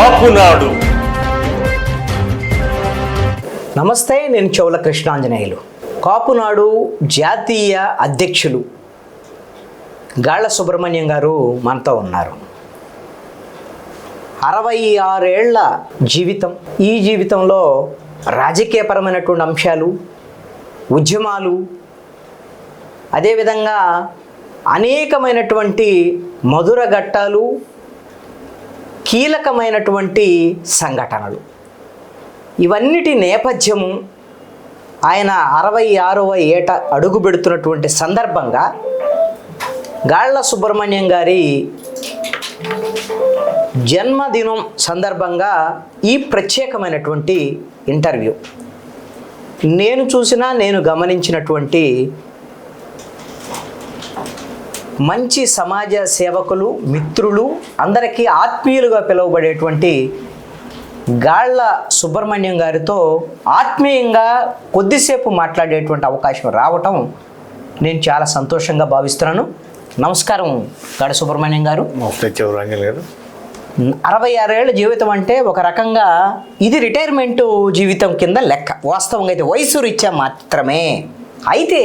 కాపునాడు నమస్తే నేను చౌల కృష్ణాంజనేయులు. కాపునాడు జాతీయ అధ్యక్షులు గాళ్ళ సుబ్రహ్మణ్యం గారు మనతో ఉన్నారు. అరవై ఆరేళ్ళ జీవితం. ఈ జీవితంలో రాజకీయపరమైనటువంటి అంశాలు ఉద్యమాలు అదేవిధంగా అనేకమైనటువంటి మధుర ఘట్టాలు కీలకమైనటువంటి సంఘటనలు. ఇవన్నిటి నేపథ్యము ఆయన అరవై ఆరవ ఏట అడుగుబెడుతున్నటువంటి సందర్భంగా గాళ్ళ సుబ్రహ్మణ్యం గారి జన్మదినం సందర్భంగా ఈ ప్రత్యేకమైనటువంటి ఇంటర్వ్యూ. నేను చూసిన నేను గమనించినటువంటి మంచి సమాజ సేవకులు మిత్రులు అందరికీ ఆత్మీయులుగా పిలువబడేటువంటి గాళ్ళ సుబ్రహ్మణ్యం గారితో ఆత్మీయంగా కొద్దిసేపు మాట్లాడేటువంటి అవకాశం రావటం నేను చాలా సంతోషంగా భావిస్తున్నాను. నమస్కారం గాడ సుబ్రహ్మణ్యం గారు. చివరంజన్ గారు. అరవై ఆరేళ్ళ జీవితం అంటే ఒక రకంగా ఇది రిటైర్మెంట్ జీవితం కింద లెక్క. వాస్తవంగా అయితే వయసు రీత్యా మాత్రమే. అయితే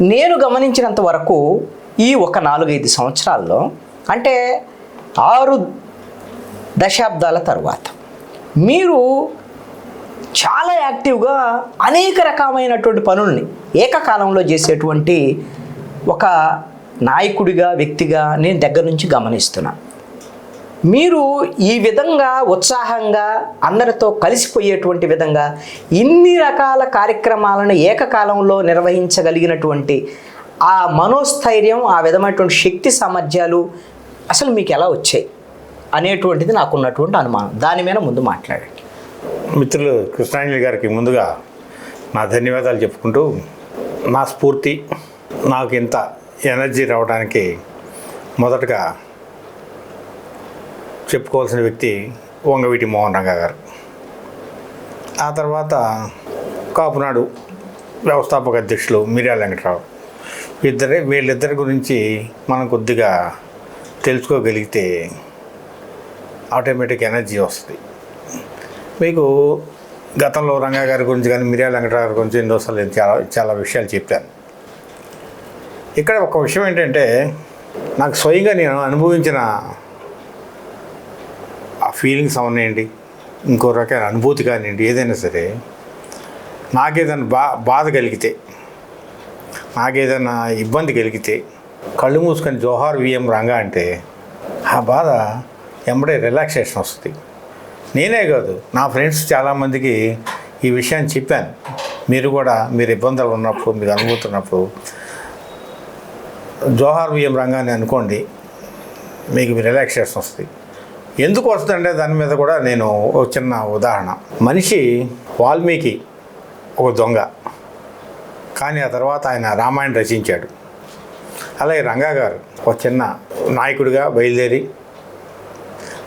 నేను గమనించినంత వరకు ఈ ఒక నాలుగైదు సంవత్సరాల్లో అంటే ఆరు దశాబ్దాల తర్వాత మీరు చాలా యాక్టివ్గా అనేక రకమైనటువంటి పనుల్ని ఏకకాలంలో చేసేటువంటి ఒక నాయకుడిగా వ్యక్తిగా నేను దగ్గర నుంచి గమనిస్తున్నాను మీరు ఈ విధంగా ఉత్సాహంగా అందరితో కలిసిపోయేటువంటి విధంగా ఇన్ని రకాల కార్యక్రమాలను ఏకకాలంలో నిర్వహించగలిగినటువంటి ఆ మనోస్థైర్యం ఆ విధమైనటువంటి శక్తి సామర్థ్యాలు అసలు మీకు ఎలా వచ్చాయి? అనేటువంటిది నాకున్నటువంటి అనుమానం. దాని మీద ముందు మాట్లాడండి. మిత్రులు కృష్ణాంజలి గారికి ముందుగా నా ధన్యవాదాలు చెప్పుకుంటూ నా స్ఫూర్తి నాకు ఇంత ఎనర్జీ రావడానికి మొదటగా చెప్పుకోవాల్సిన వ్యక్తి వంగవీటి మోహన్ రంగా గారు. ఆ తర్వాత కాపునాడు వ్యవస్థాపక అధ్యక్షులు మిర్యాల వెంకటరావు. ఇద్దరే వీళ్ళిద్దరి గురించి మనం కొద్దిగా తెలుసుకోగలిగితే ఆటోమేటిక్ ఎనర్జీ వస్తుంది. మీకు గతంలో రంగా గారి గురించి కానీ మిర్యాల వెంకటరావు గారి గురించి ఎన్నోసార్లు నేను చాలా చాలా విషయాలు చెప్పాను. ఇక్కడ ఒక విషయం ఏంటంటే నాకు స్వయంగా నేను అనుభవించిన ఆ ఫీలింగ్స్ అవనండి ఇంకో రకమైన అనుభూతి కానివ్వండి ఏదైనా సరే నాకేదైనా బా బాధ కలిగితే నాకేదైనా ఇబ్బంది కలిగితే కళ్ళు మూసుకొని జోహార్ విఎం రంగా అంటే ఆ బాధ ఎంబడే రిలాక్సేషన్ వస్తుంది. నేనే కాదు నా ఫ్రెండ్స్ చాలామందికి ఈ విషయాన్ని చెప్పాను. మీరు కూడా మీరు ఇబ్బందులు ఉన్నప్పుడు మీరు అనుభూతున్నప్పుడు జోహార్ విఎం రంగాన్ని అనుకోండి మీకు రిలాక్సేషన్ వస్తుంది. ఎందుకు వస్తుందంటే దాని మీద కూడా నేను ఒక చిన్న ఉదాహరణ. మనిషి వాల్మీకి ఒక దొంగ. కానీ ఆ తర్వాత ఆయన రామాయణం రచించాడు. అలాగే రంగా గారు ఒక చిన్న నాయకుడిగా బయలుదేరి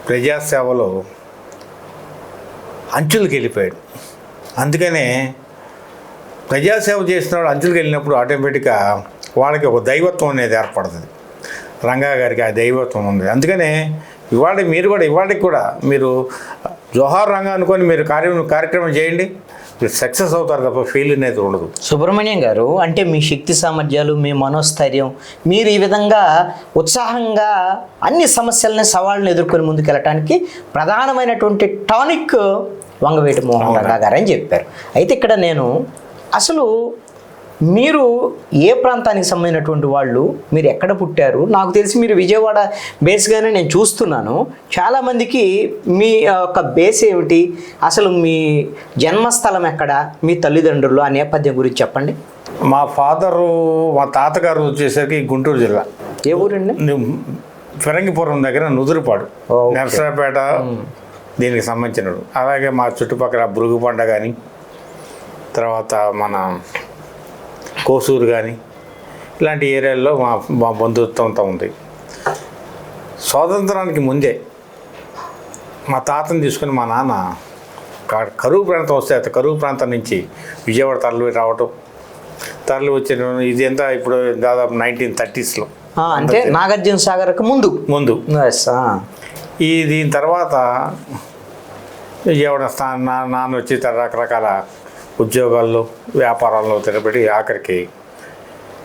ప్రజాసేవలో అంచులకు వెళ్ళిపోయాడు. అందుకనే ప్రజాసేవ చేసినప్పుడు అంచులకు వెళ్ళినప్పుడు ఆటోమేటిక్గా వాళ్ళకి ఒక దైవత్వం అనేది ఏర్పడుతుంది. రంగా గారికి ఆ దైవత్వం ఉంది. అందుకనే ఇవాళ మీరు కూడా ఇవాళకి కూడా మీరు జోహార్ రంగా అనుకొని మీరు కార్యం కార్యక్రమం చేయండి. మీరు సక్సెస్ అవుతారు తప్ప ఫెయిల్ అనేది ఉండదు. సుబ్రహ్మణ్యం గారు అంటే మీ శక్తి సామర్థ్యాలు మీ మనోస్థైర్యం మీరు ఈ విధంగా ఉత్సాహంగా అన్ని సమస్యలని సవాళ్ళను ఎదుర్కొని ముందుకెళ్ళటానికి ప్రధానమైనటువంటి టానిక్ వంగవేటి మోహన్ రంగా గారు అని చెప్పారు. అయితే ఇక్కడ నేను అసలు మీరు ఏ ప్రాంతానికి సంబంధించినటువంటి వాళ్ళు మీరు ఎక్కడ పుట్టారు? నాకు తెలిసి మీరు విజయవాడ బేస్గానే నేను చూస్తున్నాను. చాలామందికి మీ యొక్క బేస్ ఏమిటి? అసలు మీ జన్మస్థలం ఎక్కడ? మీ తల్లిదండ్రులు ఆ నేపథ్యం గురించి చెప్పండి. మా ఫాదరు మా తాతగారు వచ్చేసరికి గుంటూరు జిల్లా. ఏ ఊరండి? ఫిరంగిపురం దగ్గర నుదురుపాడు. నరసరాపేట దీనికి సంబంధించినడు అలాగే మా చుట్టుపక్కల బురుగుపండ కానీ తర్వాత మన కోసూరు కానీ ఇలాంటి ఏరియాల్లో మా మా బంధుత్వం అంతా ఉంది. స్వాతంత్రానికి ముందే మా తాతని తీసుకుని మా నాన్న కరువు ప్రాంతం వస్తే అత కరువు ప్రాంతం నుంచి విజయవాడ తరలి రావటం తరలి వచ్చిన ఇది ఎంత ఇప్పుడు దాదాపు నైన్టీన్ థర్టీస్లో అంటే నాగార్జున సాగర్కి ముందు. ముందు. ఈ దీని తర్వాత విజయవాడ స్థా నా నాన్న వచ్చి రకరకాల ఉద్యోగాల్లో వ్యాపారాల్లో తిరబడి ఆఖరికి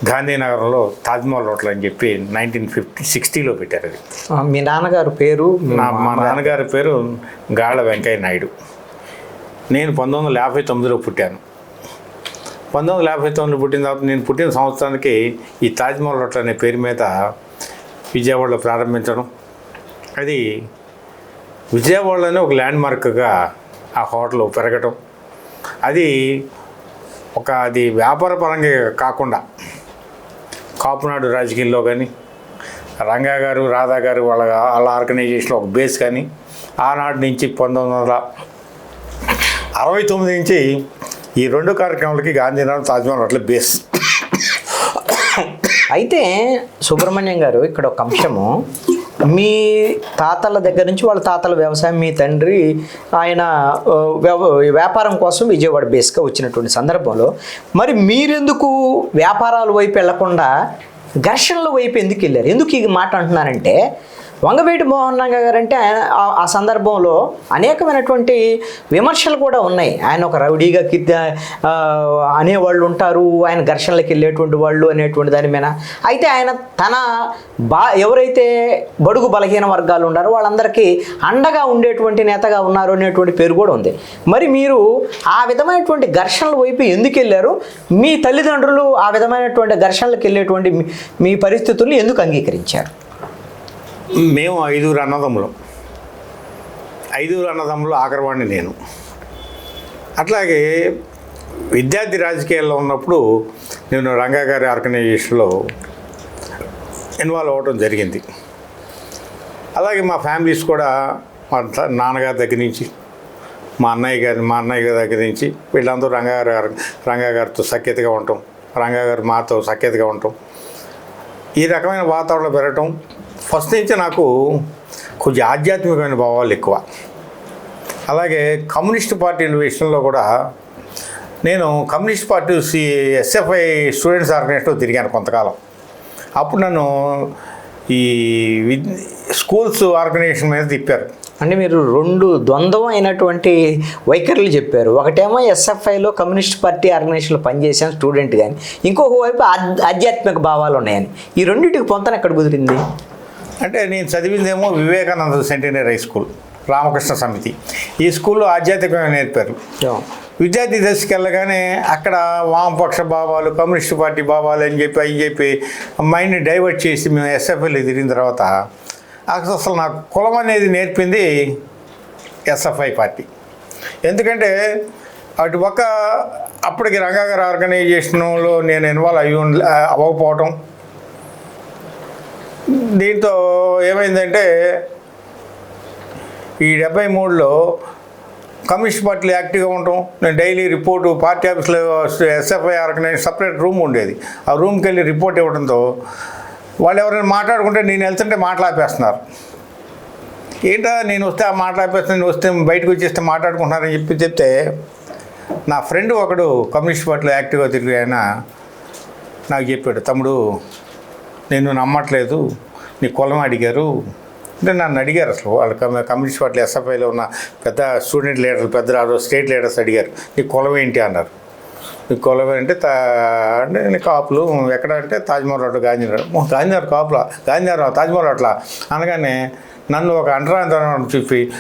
గాంధీనగర్లో తాజ్మహల్ హోటల్ అని చెప్పి నైన్టీన్ ఫిఫ్టీ సిక్స్టీలో పెట్టారు అది. మీ నాన్నగారు పేరు? నా మా నాన్నగారి పేరు గాళ్ళ వెంకయ్య నాయుడు. నేను పంతొమ్మిది వందల యాభై తొమ్మిదిలో పుట్టాను. పంతొమ్మిది వందల యాభై తొమ్మిదిలో పుట్టిన తర్వాత నేను పుట్టిన సంవత్సరానికి ఈ తాజ్మహల్ హోటల్ అనే పేరు మీద విజయవాడలో ప్రారంభించడం. అది విజయవాడలోనే ఒక ల్యాండ్ మార్క్గా ఆ హోటల్ పెరగటం. అది ఒక అది వ్యాపార పరంగా కాకుండా కాపునాడు రాజకీయాల్లో కానీ రంగా గారు రాధా గారు వాళ్ళ వాళ్ళ ఆర్గనైజేషన్లో ఒక బేస్ కానీ ఆనాటి నుంచి పంతొమ్మిది వందల అరవై తొమ్మిది నుంచి ఈ రెండు కార్యక్రమాలకి గాంధీనగర్ తాజ్మహల్ అట్లా బేస్. అయితే సుబ్రహ్మణ్యం గారు ఇక్కడ ఒక అంశము మీ తాతల దగ్గర నుంచి వాళ్ళ తాతల వ్యవసాయం మీ తండ్రి ఆయన వ్యవ- వ్యాపారం కోసం విజయవాడ బేస్గా వచ్చినటువంటి సందర్భంలో మరి మీరెందుకు వ్యాపారాల వైపు వెళ్ళకుండా ఘర్షణల వైపు ఎందుకు వెళ్ళారు? ఎందుకు ఈ మాట అంటున్నానంటే వంగవీటి మోహన్ రంగ గారు అంటే ఆయన- ఆ- సందర్భంలో అనేకమైనటువంటి విమర్శలు కూడా ఉన్నాయి. ఆయన ఒక రౌడీగా కిద్ద అనేవాళ్ళు ఉంటారు. ఆయన ఘర్షణలకు వెళ్ళేటువంటి వాళ్ళు అనేటువంటి దాని మీద. అయితే ఆయన తన బా ఎవరైతే బడుగు బలహీన వర్గాలు ఉన్నారో వాళ్ళందరికీ అండగా ఉండేటువంటి నేతగా ఉన్నారు అనేటువంటి పేరు కూడా ఉంది. మరి మీరు ఆ విధమైనటువంటి ఘర్షణల వైపు ఎందుకు వెళ్ళారు? మీ తల్లిదండ్రులు ఆ విధమైనటువంటి ఘర్షణలకు వెళ్ళేటువంటి మీ- మీ పరిస్థితుల్ని ఎందుకు అంగీకరించారు? మేము ఐదుగురు అన్నదమ్ములం. ఐదుగురు అన్నదమ్ములు ఆఖరివాడిని నేను. అట్లాగే విద్యార్థి రాజకీయాల్లో ఉన్నప్పుడు నేను రంగాగారి ఆర్గనైజేషన్లో ఇన్వాల్వ్ అవ్వడం జరిగింది. అలాగే మా ఫ్యామిలీస్ కూడా మా నాన్నగారి దగ్గర నుంచి మా అన్నయ్య గారి మా అన్నయ్య గారి దగ్గర నుంచి వీళ్ళందరూ రంగాగారి రంగా గారితో సఖ్యతగా ఉండటం రంగాగారు మాతో సఖ్యతగా ఉండటం ఈ రకమైన వాతావరణం పెరగటం ఫస్ట్ నుంచి నాకు కొంచెం ఆధ్యాత్మికమైన భావాలు ఎక్కువ. అలాగే కమ్యూనిస్ట్ పార్టీ విషయంలో కూడా నేను communist party C SFI students ఆర్గనైజేషన్లో తిరిగాను కొంతకాలం. అప్పుడు నన్ను ఈ స్కూల్స్ ఆర్గనైజేషన్ మీద తిప్పారు. అంటే మీరు రెండు ద్వంద్వం అయినటువంటి వైఖరులు చెప్పారు. ఒకటేమో ఎస్ఎఫ్ఐలో కమ్యూనిస్ట్ పార్టీ ఆర్గనైజేషన్లో పనిచేసాను స్టూడెంట్ కానీ ఇంకొక వైపు ఆధ్యాత్మిక భావాలు ఉన్నాయని. ఈ రెండింటికి పొంతన ఎక్కడ కుదిరింది? అంటే నేను చదివిందేమో Vivekananda centenary high school Ramakrishna Samiti. ఈ స్కూల్లో ఆధ్యాత్మికంగా నేర్పారు. విద్యార్థి దశకి వెళ్ళగానే అక్కడ వామపక్ష భావాలు కమ్యూనిస్ట్ పార్టీ భావాలు అని చెప్పి అని చెప్పి మైండ్ని డైవర్ట్ చేసి మేము ఎస్ఎఫ్ఐలో తిరిగిన తర్వాత అసలు అసలు నాకు కులం అనేది నేర్పింది ఎస్ఎఫ్ఐ పార్టీ. ఎందుకంటే అటు పక్క అప్పటికి రంగాగారి ఆర్గనైజేషన్లో నేను ఇన్వాల్వ్ అయ్యి అవ్వకపోవటం దీంతో ఏమైందంటే ఈ డెబ్బై మూడులో కమ్యూనిస్ట్ పార్టీలు యాక్టివ్గా ఉండటం నేను డైలీ రిపోర్టు పార్టీ ఆఫీస్లో ఎస్ఎఫ్ఐఆర్కి నేను సపరేట్ రూమ్ ఉండేది. ఆ రూమ్కి వెళ్ళి రిపోర్ట్ ఇవ్వడంతో వాళ్ళు ఎవరైనా మాట్లాడుకుంటే నేను వెళ్తుంటే మాట్లాపేస్తున్నారు. ఏంటో నేను వస్తే ఆ మాట్లాపేస్తాను నేను వస్తే బయటకు వచ్చేస్తే మాట్లాడుకుంటున్నారని చెప్పి చెప్తే నా ఫ్రెండ్ ఒకడు కమ్యూనిస్ట్ పార్టీలో యాక్టివ్గా తిరిగి ఆయన నాకు చెప్పాడు తమ్ముడు నేను నమ్మట్లేదు. నీ కులం అడిగారు. అంటే నన్ను అడిగారు అసలు. వాళ్ళు కమ్యూనిస్ట్ పార్టీ ఎస్ఎఫ్ఐలో ఉన్న పెద్ద స్టూడెంట్ లీడర్లు పెద్ద స్టేట్ లీడర్స్ అడిగారు. నీ కులం ఏంటి అన్నారు. నీ కులం అంటే తా అంటే నీ కాపులు. ఎక్కడ అంటే తాజ్మహల్ రోడ్డు గాంధీనగర్. ఓ, గాంధీనగర్ కాపులా? గాంధీనగర్ తాజ్మహల్ అట్లా? అనగానే నన్ను ఒక అంటరాంతరం చెప్పి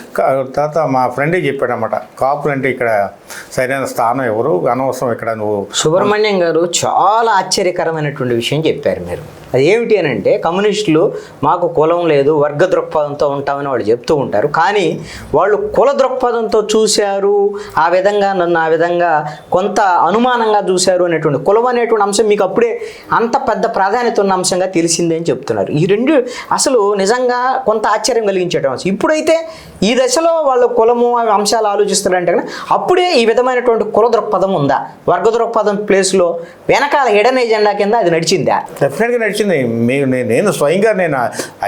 తర్వాత మా ఫ్రెండే చెప్పాడనమాట కాపులు అంటే ఇక్కడ సరైన స్థానం ఎవరు? అనవసరం ఇక్కడ నువ్వు సుబ్రహ్మణ్యం గారు చాలా ఆశ్చర్యకరమైనటువంటి విషయం చెప్పారు మీరు. అది ఏమిటి అని అంటే కమ్యూనిస్టులు మాకు కులం లేదు వర్గ దృక్పథంతో ఉంటామని వాళ్ళు చెప్తూ ఉంటారు. కానీ వాళ్ళు కుల దృక్పథంతో చూశారు ఆ విధంగా నన్ను ఆ విధంగా కొంత అనుమానంగా చూశారు అనేటువంటి కులం అనేటువంటి అంశం మీకు అప్పుడే అంత పెద్ద ప్రాధాన్యత ఉన్న అంశంగా తెలిసిందే అని చెప్తున్నారు. ఈ రెండు అసలు నిజంగా కొంత ఆశ్చర్యం కలిగించేట అంశం. ఇప్పుడైతే ఈ దశలో వాళ్ళు కులము అవి అంశాలు ఆలోచిస్తున్నారంటే అప్పుడే ఈ విధమైనటువంటి కుల దృక్పథం ఉందా? వర్గ దృక్పథం ప్లేస్లో వెనకాల ఎడన్ ఎజెండా కింద అది నడిచిందా? డెఫినెట్గా నడిచింది. నేను నేను స్వయంగా నేను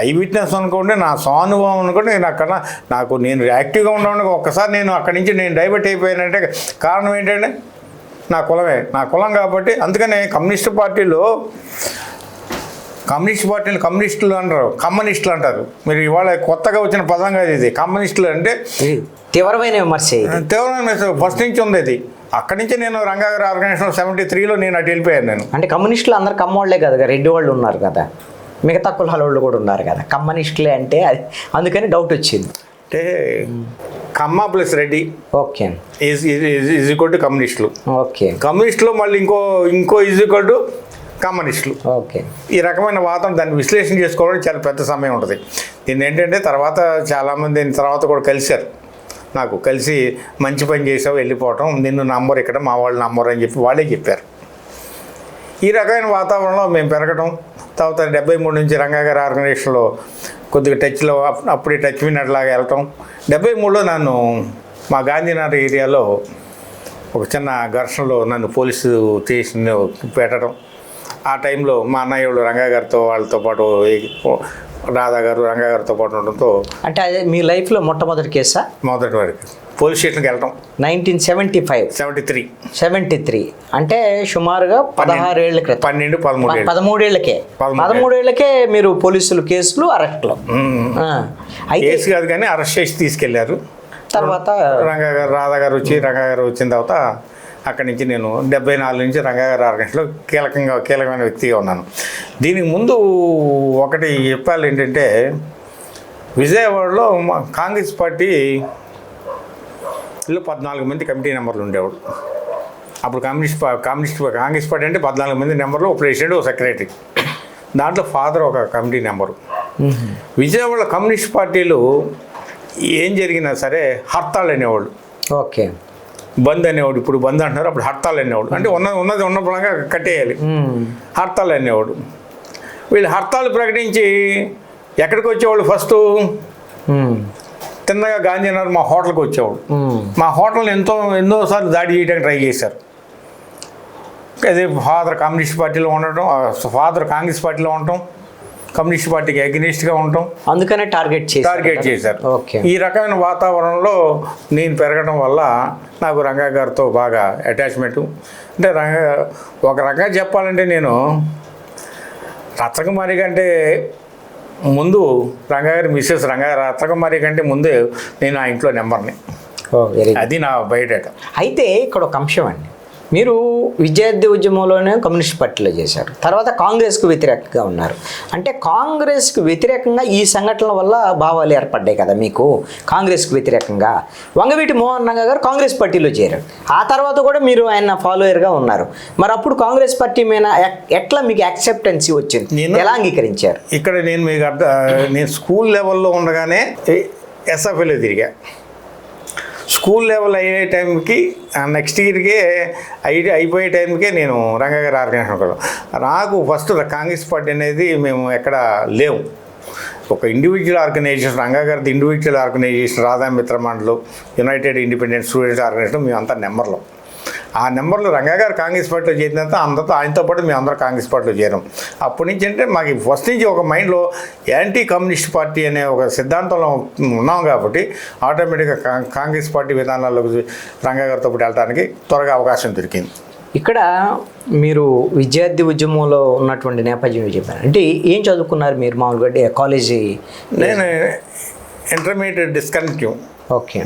ఐ విట్నెస్ అనుకోండి నా స్వానుభవం అనుకోండి నేను అక్కడ నాకు నేను యాక్టివ్గా ఉండడానికి ఒక్కసారి నేను అక్కడి నుంచి నేను డైవర్ట్ అయిపోయానంటే కారణం ఏంటంటే నా కులమే. నా కులం కాబట్టి అందుకనే కమ్యూనిస్ట్ పార్టీలో కమ్యూనిస్ట్ పార్టీని కమ్యూనిస్టులు అంటారు కమ్యూనిస్టులు అంటారు. మీరు ఇవాళ కొత్తగా వచ్చిన పదం కాదు ఇది. కమ్యూనిస్టులు అంటే తీవ్రమైన విమర్శ తీవ్రమైన ఫస్ట్ నుంచి ఉంది ఇది. అక్కడి నుంచి నేను రంగాగారి ఆర్గనైజేషన్ సెవెంటీ త్రీలో నేను అటు వెళ్ళిపోయాను నేను. అంటే కమ్యూనిస్టులు అందరు కమ్మోళ్ళే కదా రెడ్డి వాళ్ళు ఉన్నారు కదా. మిగతా కులాల వాళ్ళు కూడా ఉన్నారు కదా. కమ్యూనిస్టులే అంటే అది అందుకని డౌట్ వచ్చింది. అంటే Kamma plus Reddy okay. Is is equal to కమ్యూనిస్టులు. ఓకే. కమ్యూనిస్టులు మళ్ళీ ఇంకో ఇంకో ఈజ్ ఈక్వల్ టు కమ్యూనిస్టులు. ఓకే. ఈ రకమైన వాదన దాన్ని విశ్లేషణ చేసుకోవడం చాలా పెద్ద సమయం ఉంటుంది. దీన్ని ఏంటంటే తర్వాత చాలామంది దీని తర్వాత కూడా కలిశారు. నాకు కలిసి మంచి పని చేసావు వెళ్ళిపోవటం నిన్ను నమ్మరు ఇక్కడ మా వాళ్ళు నమ్మరు అని చెప్పి వాళ్ళే చెప్పారు. ఈ రకమైన వాతావరణంలో మేము పెరగడం తర్వాత డెబ్బై మూడు నుంచి రంగా గారి ఆర్గనైజేషన్లో కొద్దిగా టచ్లో అప్- అప్పుడే టచ్ విన్నట్లాగా వెళ్ళటం. డెబ్బై మూడులో నన్ను మా గాంధీనగర్ ఏరియాలో ఒక చిన్న ఘర్షణలో నన్ను పోలీసు స్టేషన్ పెట్టడం ఆ టైంలో మా అన్నయ్య వాళ్ళు రంగా గారితో వాళ్ళతో పాటు రాధా గారు రంగా గారితో పాటు ఉండడంతో అంటే అదే మీ లైఫ్లో మొట్టమొదటి కేసా? మొదటి వరకు పోలీస్ స్టేషన్కి వెళ్ళటం. Nineteen seventy five. Seventy three. Seventy three. అంటే సుమారుగా పదహారేళ్ళ క్రితం. పన్నెండు పదమూడు. పదమూడేళ్ళకే పదమూడు. పదమూడేళ్ళకే మీరు పోలీసులు కేసులు అరెస్ట్లో. కేసు కాదు కానీ అరెస్ట్ చేసి తీసుకెళ్ళారు. తర్వాత రంగా గారు రాధా గారు వచ్చి రంగా గారు వచ్చిన తర్వాత అక్కడి నుంచి నేను డెబ్బై నాలుగు నుంచి రంగా గారి ఆర్గనైజేషన్లో కీలకంగా కీలకమైన వ్యక్తిగా ఉన్నాను. దీనికి ముందు ఒకటి చెప్పాలి ఏంటంటే విజయవాడలో కాంగ్రెస్ పార్టీలో పద్నాలుగు మంది కమిటీ నెంబర్లు ఉండేవాడు అప్పుడు కమ్యూనిస్ట్ కమ్యూనిస్ట్ కాంగ్రెస్ పార్టీ అంటే పద్నాలుగు మంది నెంబర్లు ఒక ప్రెసిడెంట్ ఒక సెక్రటరీ. దాంట్లో ఫాదర్ ఒక కమిటీ నెంబరు విజయవాడ కమ్యూనిస్ట్ పార్టీలు ఏం జరిగినా సరే హర్తాళ్ళు అనేవాళ్ళు. ఓకే. బంద్ అనేవాడు ఇప్పుడు బంద్ అంటున్నారు అప్పుడు హర్తాళ్ళు అనేవాడు అంటే ఉన్నది ఉన్నది ఉన్న పరంగా కట్టేయాలి. హర్తాళ్ళు అనేవాడు వీళ్ళు హర్తాలు ప్రకటించి ఎక్కడికి వచ్చేవాళ్ళు ఫస్ట్. తిన్నగా గాంధీనగర్ మా హోటల్కి వచ్చేవాడు. మా హోటల్ని ఎంతో ఎన్నోసార్లు దాడి చేయడానికి ట్రై చేశారు అదే ఫాదర్ కమ్యూనిస్ట్ పార్టీలో ఉండటం ఫాదర్ కాంగ్రెస్ పార్టీలో ఉండటం కమ్యూనిస్ట్ పార్టీకి అగ్నిస్ట్గా ఉండటం అందుకనే టార్గెట్ చేసి టార్గెట్ చేశారు. ఓకే. ఈ రకమైన వాతావరణంలో నేను పెరగడం వల్ల నాకు రంగా గారితో బాగా అటాచ్మెంట్ అంటే రంగా ఒక రకంగా చెప్పాలంటే నేను రత్నకుమారి కంటే ముందు రంగా గారి మిస్సెస్ రంగా రత్నకుమారి కంటే ముందే నేను ఆ ఇంట్లో నెంబర్ని అది నా బయట అయితే ఇక్కడ ఒక అంశం అండి. మీరు విద్యార్థి ఉద్యమంలోనే కమ్యూనిస్ట్ పార్టీలో చేశారు. తర్వాత కాంగ్రెస్కు వ్యతిరేకంగా ఉన్నారు. అంటే కాంగ్రెస్కు వ్యతిరేకంగా ఈ సంఘటనల వల్ల భావాలు ఏర్పడ్డాయి కదా మీకు? కాంగ్రెస్కు వ్యతిరేకంగా. వంగవీటి మోహన్ రంగ గారు కాంగ్రెస్ పార్టీలో చేరారు. ఆ తర్వాత కూడా మీరు ఆయన ఫాలోయర్గా ఉన్నారు. మరి అప్పుడు కాంగ్రెస్ పార్టీ మీద ఎట్లా మీకు యాక్సెప్టెన్సీ వచ్చింది? నేను- ఎలా అంగీకరించారు? ఇక్కడ నేను మీకు అర్థం నేను స్కూల్ లెవెల్లో ఉండగానే ఎస్ఎఫ్ఎలో తిరిగా. స్కూల్ లెవెల్ అయ్యే టైంకి నెక్స్ట్ ఇయర్కే అయి అయిపోయే టైంకే నేను రంగగారి ఆర్గనైజేషన్ కూడా నాకు ఫస్ట్ కాంగ్రెస్ పార్టీ అనేది మేము ఎక్కడ లేవు. ఒక ఇండివిజువల్ ఆర్గనైజేషన్ రంగగారిది ఇండివిజువల్ ఆర్గనైజేషన్ రాధా మిత్ర మండలు యునైటెడ్ ఇండిపెండెంట్ స్టూడెంట్స్ ఆర్గనైజేషన్ మేమంతా నెంబర్లో. ఆ నెంబర్లో రంగా గారు కాంగ్రెస్ పార్టీలో చేరినంత అందరితో ఆయనతో పాటు మేము అందరం కాంగ్రెస్ పార్టీలో చేరాం. అప్పటి నుంచి అంటే మాకు ఫస్ట్ నుంచి ఒక మైండ్లో యాంటీ కమ్యూనిస్ట్ పార్టీ అనే ఒక సిద్ధాంతంలో ఉన్నాం కాబట్టి ఆటోమేటిక్గా కాంగ్రెస్ పార్టీ విధానాల్లోకి రంగా గారితో పాటు వెళ్ళడానికి త్వరగా అవకాశం దొరికింది. ఇక్కడ మీరు విద్యార్థి ఉద్యమంలో ఉన్నటువంటి నేపథ్యం చెప్పారు? అంటే ఏం చదువుకున్నారు మీరు మామూలుగా? కాలేజీ నేను ఇంటర్మీడియట్ డిస్కంటిన్యూ ఓకే.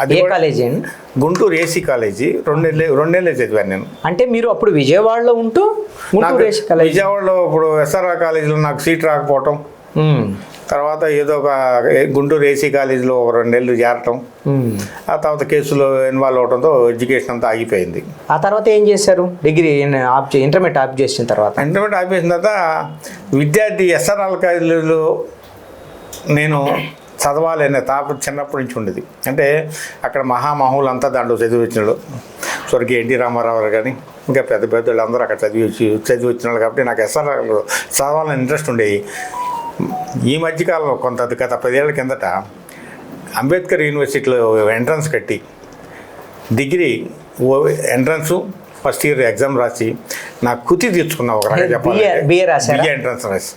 అది కాలేజీ అండి? గుంటూరు ఏసీ కాలేజీ రెండేళ్ళే రెండేళ్ళే చదివాను నేను. అంటే మీరు అప్పుడు విజయవాడలో ఉంటూ గుంటూరు వేసి కాలేజీ విజయవాడలో ఇప్పుడు ఎస్ఆర్ఆర్ కాలేజీలో నాకు సీట్ రాకపోవటం. తర్వాత ఏదో ఒక గుంటూరు ఏసీ కాలేజీలో ఒక రెండేళ్ళు చేరటం. ఆ తర్వాత కేసులో ఇన్వాల్వ్ అవడంతో ఎడ్యుకేషన్ అంతా ఆగిపోయింది. ఆ తర్వాత ఏం చేశారు? డిగ్రీ ఆప్ చే- ఇంటర్మీడియట్ ఆప్ చేసిన తర్వాత? ఇంటర్మీడియట్ ఆపేసిన తర్వాత విద్యార్థి ఎస్ఆర్ఆర్ కాలేజీలో నేను చదవాలి అనే తాప చిన్నప్పటి నుంచి ఉండేది. అంటే అక్కడ మహామహులు అంతా దాంట్లో చదివించినాడు స్వర్గీయ ఎన్టీ రామారావు కానీ ఇంకా పెద్ద పెద్ద వాళ్ళందరూ అక్కడ చదివి వచ్చి చదివి వచ్చినాడు కాబట్టి నాకు ఎస్ఆర్ చదవాలని ఇంట్రెస్ట్ ఉండేవి ఈ మధ్యకాలంలో కొంత గత పదేళ్ళ కిందట అంబేద్కర్ యూనివర్సిటీలో ఎంట్రన్స్ కట్టి degree entrance first year exam రాసి నా కుతి తీర్చుకున్నా ఒక రకంగా చెప్పాలి? బిఏ ఎంట్రన్స్ రాసి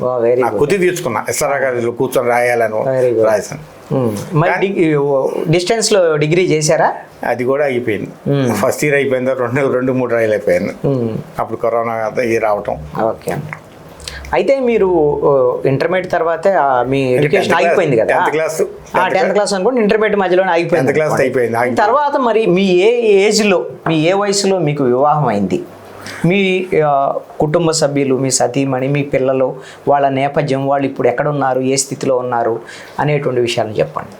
నా. కుతి తీర్చుకున్నా ఎస్ఆర్ఆర్ కాలేజీలో కూర్చొని రాయాలను good. రాశాను మ్మ్. మరి డిగ్రీ చేశారా అది కూడా అయిపోయింది Hmm. ఫస్ట్ ఇయర్ అయిపోయింది రెండు నెలలు రెండు మూడు రాయలు అయిపోయాను మ్మ్. అప్పుడు కరోనా ఇది రావటం ఓకే అయితే మీరు ఇంటర్మీడియట్ తర్వాతే మీ ఎడ్యుకేషన్ ఆగిపోయింది కదా? tenth tenth class. అనుకోండి ఇంటర్మీడియట్ మధ్యలోనే ఆగిపోయింది అనుకోండి. అయిపోయింది. తర్వాత మరి మీ ఏ ఏజ్లో మీ ఏ వయసులో మీకు వివాహం అయింది? మీ కుటుంబ సభ్యులు మీ సతీమణి మీ పిల్లలు వాళ్ళ నేపథ్యం వాళ్ళు ఇప్పుడు ఎక్కడ ఉన్నారు ఏ స్థితిలో ఉన్నారు అనేటువంటి విషయాలు చెప్పండి.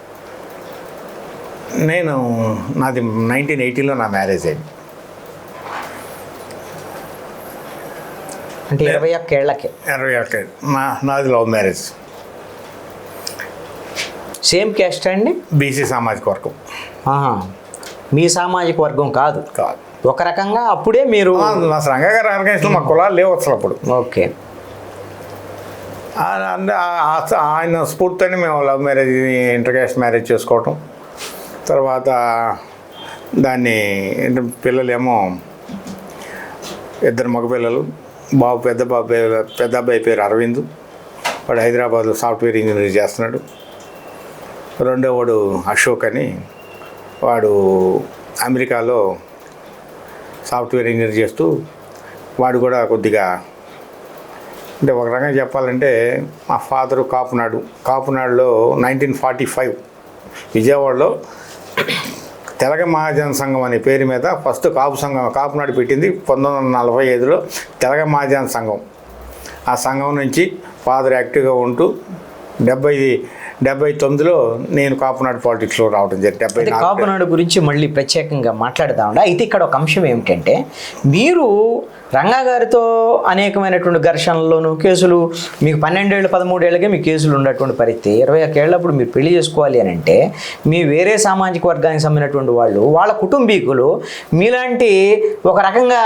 నేను నాది నైన్టీన్ ఎయిటీలో నా మ్యారేజ్ అయింది. అంటే ఇరవై ఒక్కేళ్ళకే ఇరవై ఒక్క నా నాది లవ్ మ్యారేజ్. సేమ్ క్యాస్ట్ అండి? బీసీ సామాజిక వర్గం. ఆహా. మీ సామాజిక వర్గం కాదు. కాదు. ఒక రకంగా అప్పుడే మీరు నా సంఘ గారి ఆర్గనైజేషన్ మా కులాలు లేవు అసలు అప్పుడు. ఓకే. ఆయన స్ఫూర్తిని మేము love marriage inter caste marriage చేసుకోవటం. తర్వాత దాన్ని పిల్లలేమో ఇద్దరు మగపిల్లలు బాబు పెద్ద బాబు పెద్ద అబ్బాయి పేరు అరవింద్. వాడు హైదరాబాద్లో సాఫ్ట్వేర్ ఇంజనీర్ చేస్తున్నాడు. రెండో వాడు అశోక్ అని. వాడు అమెరికాలో సాఫ్ట్వేర్ ఇంజనీర్ చేస్తూ వాడు కూడా కొద్దిగా అంటే ఒక రకంగా చెప్పాలంటే మా ఫాదరు కాపునాడు. కాపునాడులో నైన్టీన్ ఫార్టీ ఫైవ్ విజయవాడలో తెలగ మహాజన సంఘం అనే పేరు మీద ఫస్ట్ కాపు సంఘం కాపునాడు పెట్టింది పంతొమ్మిది వందల నలభై ఐదులో తెలగ మహాజన సంఘం. ఆ సంఘం నుంచి ఫాదర్ యాక్టివ్గా ఉంటూ డెబ్బై డెబ్బై తొమ్మిదిలో నేను కాపునాడు పాలిటిక్స్లో రావడం జరిగింది. డెబ్బై కాపునాడు గురించి మళ్ళీ ప్రత్యేకంగా మాట్లాడదామండి. అయితే ఇక్కడ ఒక అంశం ఏమిటంటే మీరు రంగా గారితో అనేకమైనటువంటి ఘర్షణల్లోనూ కేసులు మీకు పన్నెండేళ్ళు పదమూడేళ్ళకే మీ కేసులు ఉన్నటువంటి పరిస్థితి. ఇరవై ఒకేళ్ళప్పుడు మీరు పెళ్ళి చేసుకోవాలి అని అంటే మీ వేరే సామాజిక వర్గానికి సంబంధించినటువంటి వాళ్ళు వాళ్ళ కుటుంబీకులు మీలాంటి ఒక రకంగా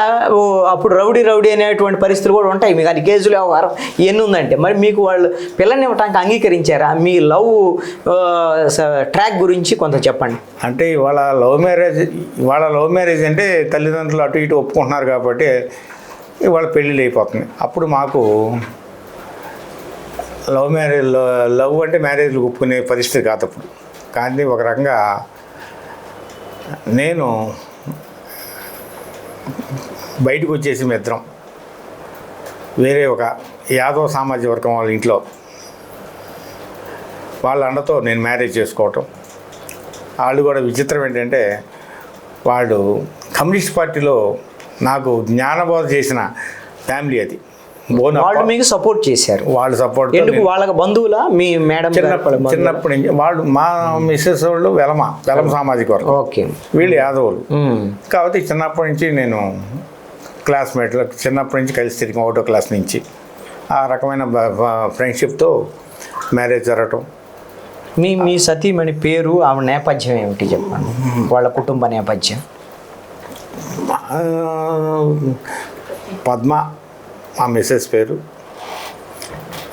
అప్పుడు రౌడీ రౌడీ అనేటువంటి పరిస్థితులు కూడా ఉంటాయి. మీకు అది కేసులు వ్యవహారం ఎన్ని ఉందంటే మరి మీకు వాళ్ళు పిల్లల్ని ఇవ్వటానికి అంగీకరించారా? మీ లవ్ ట్రాక్ గురించి కొంత చెప్పండి. అంటే ఇవాళ లవ్ మ్యారేజ్ ఇవాళ లవ్ మ్యారేజ్ అంటే తల్లిదండ్రులు అటు ఇటు ఒప్పుకుంటున్నారు కాబట్టి ఇవాళ పెళ్ళిళ్ళు అయిపోతుంది అప్పుడు మాకు లవ్ మ్యారేజ్ లవ్ అంటే మ్యారేజ్లు ఒప్పుకునే పరిస్థితి కాదు అప్పుడు. కానీ ఒక రకంగా నేను బయటకు వచ్చేసి మిత్రం వేరే ఒక యాదవ సామాజిక వర్గం వాళ్ళ ఇంట్లో. వాళ్ళ అండతో నేను మ్యారేజ్ చేసుకోవటం. వాళ్ళు కూడా విచిత్రం ఏంటంటే వాళ్ళు కమ్యూనిస్ట్ పార్టీలో నాకు జ్ఞానబోధ చేసిన ఫ్యామిలీ అది. వాళ్ళు మీకు సపోర్ట్ చేశారు. వాళ్ళు సపోర్ట్ ఎందుకు వాళ్ళకి బంధువులా మీ మేడం చిన్న గారి వాళ్ళ బంధువులా? చిన్నప్పటి నుంచి వాళ్ళు మా మిస్సెస్ వాళ్ళు వెలమ వెలమ సామాజిక వర్గం. ఓకే. వీళ్ళు యాదవులు. కాబట్టి చిన్నప్పటి నుంచి నేను క్లాస్మేట్లో చిన్నప్పటి నుంచి కలిసి తిరిగి ఒకటో క్లాస్ నుంచి ఆ రకమైన ఫ్రెండ్షిప్తో మ్యారేజ్ జరగటం. మీ మీ సతీమణి పేరు ఆమె నేపథ్యం ఏమిటి చెప్పండి? వాళ్ళ కుటుంబ నేపథ్యం. పద్మ మా మిస్సెస్ పేరు.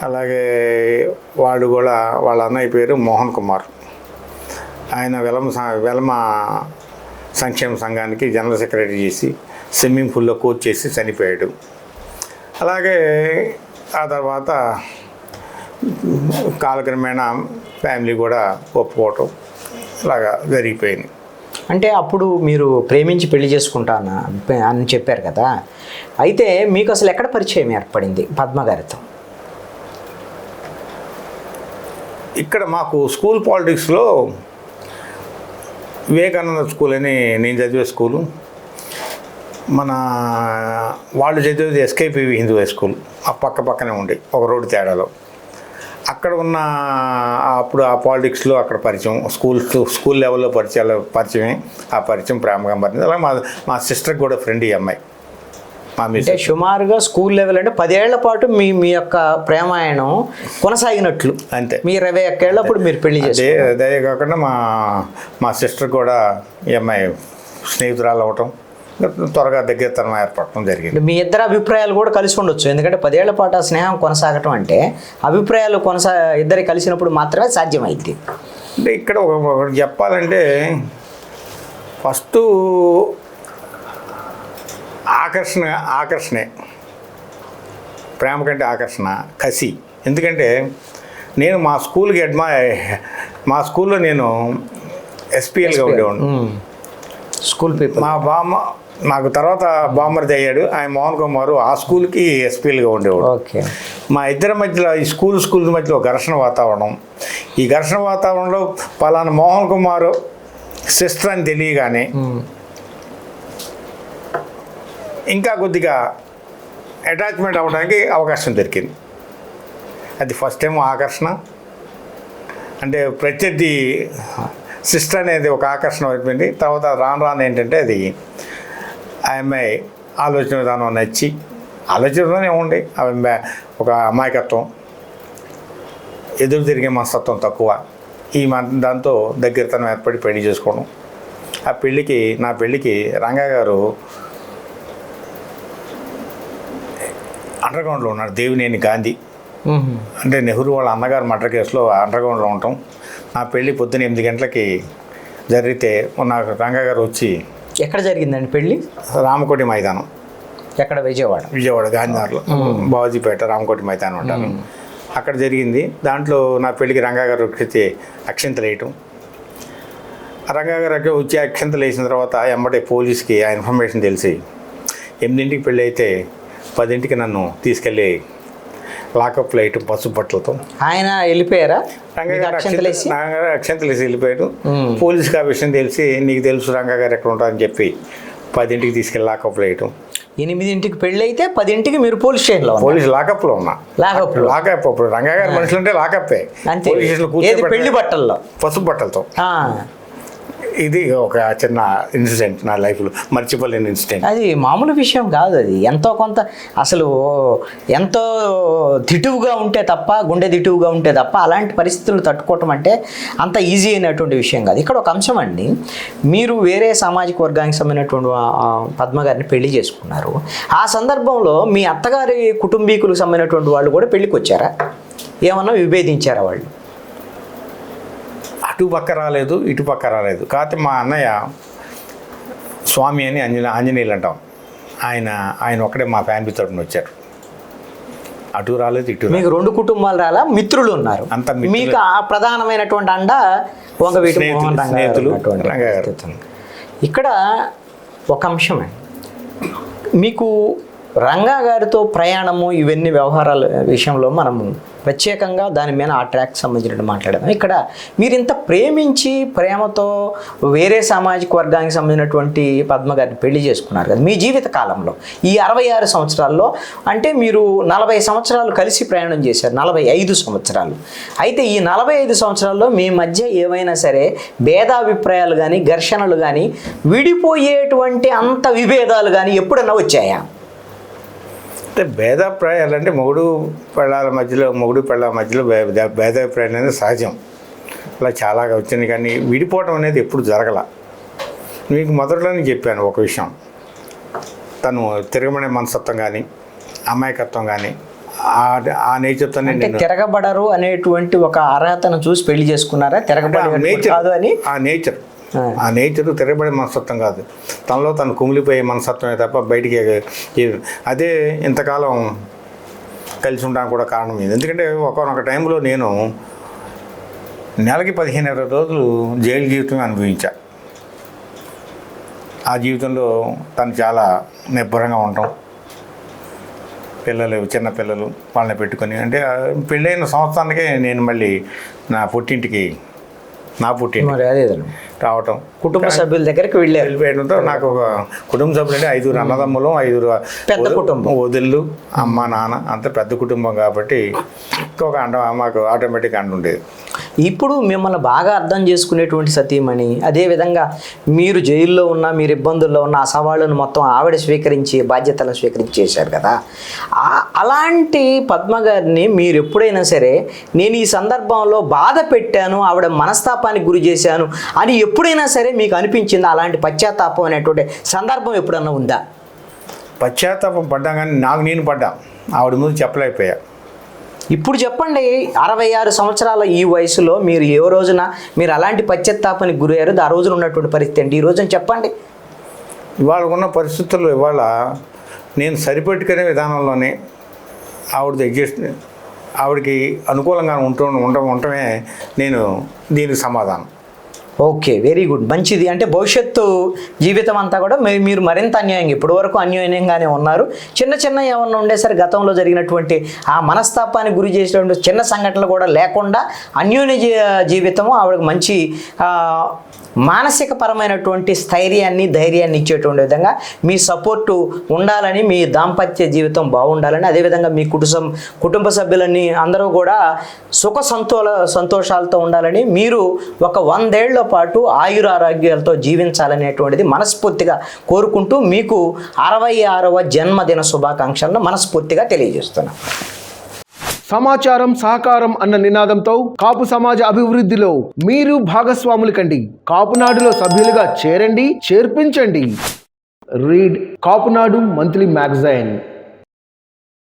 అలాగే వాడు కూడా వాళ్ళ అన్నయ్య పేరు మోహన్ కుమార్. ఆయన వెలమ స- వెలమ సంక్షేమ సంఘానికి జనరల్ సెక్రటరీ చేసి స్విమ్మింగ్ పూల్లో కోచ్ చేసి చనిపోయాడు. అలాగే ఆ తర్వాత కాలక్రమేణా ఫ్యామిలీ కూడా ఒప్పుకోవటం ఇలాగా జరిగిపోయింది. అంటే అప్పుడు మీరు ప్రేమించి పెళ్ళి చేసుకుంటాను అని చెప్పారు కదా. అయితే మీకు అసలు ఎక్కడ పరిచయం ఏర్పడింది పద్మగారితో ఇక్కడ మాకు స్కూల్ పాలిటిక్స్లో వివేకానంద స్కూల్ అని నేను చదివే స్కూలు. మన వాళ్ళు చదివేది ఎస్కేపీవి హిందూ హై స్కూల్. ఆ పక్క పక్కనే ఉండే ఒక రోడ్డు తేడాలో. అక్కడ ఉన్న అప్పుడు ఆ పాలిటిక్స్లో అక్కడ పరిచయం స్కూల్ స్కూల్ లెవెల్లో పరిచయాలు పరిచయమే ఆ పరిచయం ప్రేమగా మారింది. అలాగే మా మా సిస్టర్కి కూడా ఫ్రెండ్ ఈ అమ్మాయి. అంటే సుమారుగా స్కూల్ లెవెల్ అంటే పదేళ్ళ పాటు మీ మీ యొక్క ప్రేమాయణం కొనసాగినట్లు. అంతే. మీ ఇరవై ఒక్కేళ్ళప్పుడు మీరు పెళ్ళి చేశారు అదే కాకుండా మా మా సిస్టర్ కూడా ఈ అమ్మాయి స్నేహితురాలు అవటం త్వరగా దగ్గరతనం ఏర్పడటం జరిగింది. మీ ఇద్దరు అభిప్రాయాలు కూడా కలిసి ఉండొచ్చు. ఎందుకంటే పదేళ్ళ పాటు స్నేహం కొనసాగటం అంటే అభిప్రాయాలు కొనసా ఇద్దరు కలిసినప్పుడు మాత్రమే సాధ్యమైంది అంటే ఇక్కడ ఒక ఒకటి చెప్పాలంటే ఫస్ట్ ఆకర్షణ ఆకర్షణే. ప్రేమ కంటే ఆకర్షణ కసి. ఎందుకంటే నేను మా స్కూల్కి అడ్మా మా స్కూల్లో నేను ఎస్పీఎల్గా ఉండేవాడిని. School people. మా బామ్మ నాకు తర్వాత బామ్మర్ది అయ్యాడు. ఆయన మోహన్ కుమార్ ఆ స్కూల్కి ఎస్పీఎల్గా ఉండేవాడు. ఓకే. మా ఇద్దరి మధ్యలో ఈ స్కూల్ స్కూల్ మధ్యలో ఘర్షణ వాతావరణం. ఈ ఘర్షణ వాతావరణంలో పలానా మోహన్ కుమార్ సిస్టర్ అని తెలియగానే. ఇంకా కొద్దిగా అటాచ్మెంట్ అవ్వడానికి అవకాశం దొరికింది. అది ఫస్ట్ టైం ఆకర్షణ అంటే ప్రత్యర్థి సిస్టర్ అనేది ఒక ఆకర్షణ అయిపోయింది. తర్వాత రాను రాను ఏంటంటే అది ఆ అమ్మాయి ఆలోచన విధానం నచ్చి ఆలోచన విధానం ఏముంది? ఆ అమ్మాయి ఒక అమాయకత్వం ఎదురు తిరిగే మనస్తత్వం తక్కువ. ఈ దాంతో దగ్గరతనం ఏర్పడి పెళ్ళి చేసుకోవడం. ఆ పెళ్ళికి నా పెళ్ళికి రంగా గారు అండర్గ్రౌండ్లో ఉన్నాడు దేవినేని గాంధీ. అంటే నెహ్రూ వాళ్ళ అన్నగారు మర్డర్ కేసులో అండర్గ్రౌండ్లో ఉంటాం. నా పెళ్ళి పొద్దున ఎనిమిది గంటలకి జరిగితే నాకు రంగా గారు వచ్చి ఎక్కడ జరిగిందండి పెళ్ళి? రామకోటి మైదానం. ఎక్కడ? విజయవాడ. విజయవాడ గాంధీనగర్లో. బావాజీపేట రామకోటి మైదానం అంటారు. అక్కడ జరిగింది. దాంట్లో నా పెళ్ళికి రంగా గారు వచ్చి అక్షంతలు వేయటం ఆ రంగా గారు అక్కడ వచ్చి అక్షంతలు వేసిన తర్వాత ఎమ్మటే పోలీస్కి ఆ ఇన్ఫర్మేషన్ తెలిసి ఎనిమిదింటికి పెళ్ళి అయితే పదింటికి నన్ను తీసుకెళ్ళి లాకప్లో వేయటం పసుపు బట్టలతో. ఆయన వెళ్ళిపోయారా? రంగా మీకు గారు అక్షంతలు వేసి? అక్షంతలు రంగా గారు అక్షంతలు వేసి వెళ్ళిపోయాడు. ఆ విషయం తెలిసి నీకు తెలుసు రంగా గారు ఎక్కడ ఉంటారని చెప్పి పదింటికి తీసుకెళ్ళి లాకప్లో వేయటం ఎనిమిదింటికి పెళ్ళి అయితే పదింటికి మీరు పోలీస్ స్టేషన్లో. పోలీస్ లాకప్లో ఉన్నా. లాకప్లో. లాకప్ అప్పుడు రంగా గారి మనుషులు అంటే లాకప్పే. అంతే. పోలీస్ స్టేషన్లో ఏది పెళ్ళి బట్టల్లో? పసుపు బట్టలతో. ఇది ఒక చిన్న ఇన్సిడెంట్ నా లైఫ్లో మర్చిపోలేని ఇన్సిడెంట్. అది మామూలు విషయం కాదు అది. ఎంతో కొంత అసలు ఎంతో దిటువుగా ఉంటే తప్ప గుండె దిటువుగా ఉంటే తప్ప అలాంటి పరిస్థితులు తట్టుకోవటం అంటే అంత ఈజీ అయినటువంటి విషయం కాదు. ఇక్కడ ఒక అంశం అండి. మీరు వేరే సామాజిక వర్గానికి సంబంధించినటువంటి పద్మగారిని పద్మ గారిని పెళ్ళి చేసుకున్నారు. ఆ సందర్భంలో మీ అత్తగారి కుటుంబీకులకు సంబంధించినటువంటి వాళ్ళు కూడా పెళ్ళికి వచ్చారా ఏమన్నా విభేదించారా వాళ్ళు? అటు పక్క రాలేదు ఇటు పక్క రాలేదు. కాకపోతే మా అన్నయ్య స్వామి అని అంజన ఆంజనేయులు అంటాం. ఆయన ఆయన ఒక్కడే మా ఫ్యామిలీ తరపున వచ్చారు. అటు రాలేదు ఇటు మీకు రెండు కుటుంబాలు రాలా? మిత్రులు ఉన్నారు. అంతా. మీకు ఆ ప్రధానమైనటువంటి అండ వంగవీటి స్నేహితులు-. ఇక్కడ ఒక అంశం అండి. మీకు రంగా గారితో ప్రయాణము ఇవన్నీ వ్యవహారాల విషయంలో మనము ప్రత్యేకంగా దాని మీద ఆ ట్రాక్ సంబంధించినట్టు మాట్లాడాము ఇక్కడ మీరు ఇంత ప్రేమించి ప్రేమతో వేరే సామాజిక వర్గానికి సంబంధించినటువంటి పద్మ గారిని పెళ్ళి చేసుకున్నారు కదా మీ జీవిత కాలంలో. ఈ అరవై ఆరు సంవత్సరాల్లో అంటే మీరు నలభై సంవత్సరాలు కలిసి ప్రయాణం చేశారు నలభై ఐదు సంవత్సరాలు. అయితే ఈ నలభై ఐదు సంవత్సరాల్లో మీ మధ్య ఏమైనా సరే భేదాభిప్రాయాలు కానీ ఘర్షణలు కానీ విడిపోయేటువంటి అంత విభేదాలు కానీ ఎప్పుడన్నా వచ్చాయా? అంటే భేదాభిప్రాయాలు అంటే మొగుడు పెళ్ళాల మధ్యలో మొగుడు పెళ్ళాల మధ్యలో భేద- భేదాభిప్రాయాలు అనేది సహజం. అలా చాలా వచ్చింది కానీ విడిపోవటం అనేది ఎప్పుడు జరగల. మీకు మొదట్లోనే చెప్పాను ఒక విషయం. తను తిరగమనే మనస్తత్వం కానీ అమాయకత్వం కానీ ఆ ఆ నేచర్తోనే తిరగబడరు అనేటువంటి ఒక అర్హతను చూసి పెళ్ళి చేసుకున్నారా? తిరగబడి నేచర్ కాదు అని? ఆ నేచర్. ఆ. నేచర్ తిరగబడే మనస్తత్వం కాదు తనలో తను కుమిలిపోయే మనస్తత్వమే తప్ప బయటికి అదే ఇంతకాలం కలిసి ఉండడానికి కూడా కారణం ఇది ఎందుకంటే ఒకనొక టైంలో నేను నెలకి పదిహేను ఇరవై రోజులు జైలు జీవితం అనుభవించా ఆ జీవితంలో తను చాలా నిబ్బరంగా ఉండటం పిల్లలు చిన్న పిల్లలు వాళ్ళని పెట్టుకొని అంటే పెళ్ళైన సంవత్సరానికే నేను మళ్ళీ నా పుట్టింటికి నా పుట్టింటి. మరి అదే రావటం. కుటుంబ సభ్యుల దగ్గరికి వెళ్ళారు. వెళ్ళిపోయడంతో నాకు ఒక కుటుంబ సభ్యులు అంటే ఐదుగురు అన్నదమ్ములు ఐదుగురు పెద్ద కుటుంబం. వదిళ్ళు అమ్మ నాన్న అంత పెద్ద కుటుంబం కాబట్టి ఒక అండ మాకు ఆటోమేటిక్ అండ ఉండేది ఇప్పుడు మిమ్మల్ని బాగా అర్థం చేసుకునేటువంటి సతీమణి అదేవిధంగా మీరు జైల్లో ఉన్న మీరు ఇబ్బందుల్లో ఉన్న ఆ సవాళ్ళను మొత్తం ఆవిడ స్వీకరించి బాధ్యతలను స్వీకరించి చేశారు కదా. అలాంటి పద్మ గారిని మీరు ఎప్పుడైనా సరే నేను ఈ సందర్భంలో బాధ పెట్టాను ఆవిడ మనస్తాపానికి గురి చేశాను అని ఎప్పుడైనా సరే మీకు అనిపించిందా? అలాంటి పశ్చాత్తాపం అనేటువంటి సందర్భం ఎప్పుడన్నా ఉందా? పశ్చాత్తాపం పడ్డా కానీ నాకు నేను పడ్డా. ఆవిడ ముందు చెప్పలేకపోయా. ఇప్పుడు చెప్పండి అరవై ఆరు సంవత్సరాల ఈ వయసులో మీరు ఏ రోజున మీరు అలాంటి పశ్చాత్తాపానికి గురయ్యారు? ఆ రోజున ఉన్నటువంటి పరిస్థితి ఏంటి? ఈ రోజున చెప్పండి. ఇవాళ ఉన్న పరిస్థితుల్లో ఇవాళ నేను సరిపెట్టుకునే విధానంలోనే ఆవిడది అడ్జస్ట్ ఆవిడకి అనుకూలంగా ఉంటూ ఉండ ఉండటమే నేను దీనికి సమాధానం. Okay very good. మంచిది. అంటే భవిష్యత్తు జీవితం అంతా కూడా మీ- మీరు మరింత అన్యాయంగా ఇప్పటి వరకు అన్యాయంగానే ఉన్నారు. చిన్న చిన్న ఏమన్నా ఉండేసరి గతంలో జరిగినటువంటి ఆ మనస్తాపానికి గురి చేసినటువంటి చిన్న సంఘటనలు కూడా లేకుండా అన్యోన్య జీ- జీవితం ఆవిడకి మంచి మానసిక పరమైనటువంటి స్థైర్యాన్ని ధైర్యాన్ని ఇచ్చేటువంటి విధంగా మీ సపోర్టు ఉండాలని మీ దాంపత్య జీవితం బాగుండాలని అదేవిధంగా మీ కుటుంబం కుటుంబ సభ్యులని అందరూ కూడా సుఖ సంతోల సంతోషాలతో ఉండాలని మీరు ఒక వందేళ్ళ పాటు ఆయురారోగ్యాలతో జీవించాలనేటువంటిది మనస్ఫూర్తిగా కోరుకుంటూ మీకు అరవై ఆరవ జన్మదిన శుభాకాంక్షలను మనస్ఫూర్తిగా తెలియజేస్తున్నాను సమాచారం సహకారం అన్న నినాదంతో కాపు సమాజ అభివృద్ధిలో మీరు భాగస్వాములు కండి. కాపునాడులో సభ్యులుగా చేరండి చేర్పించండి. Read Kapunadu monthly magazine.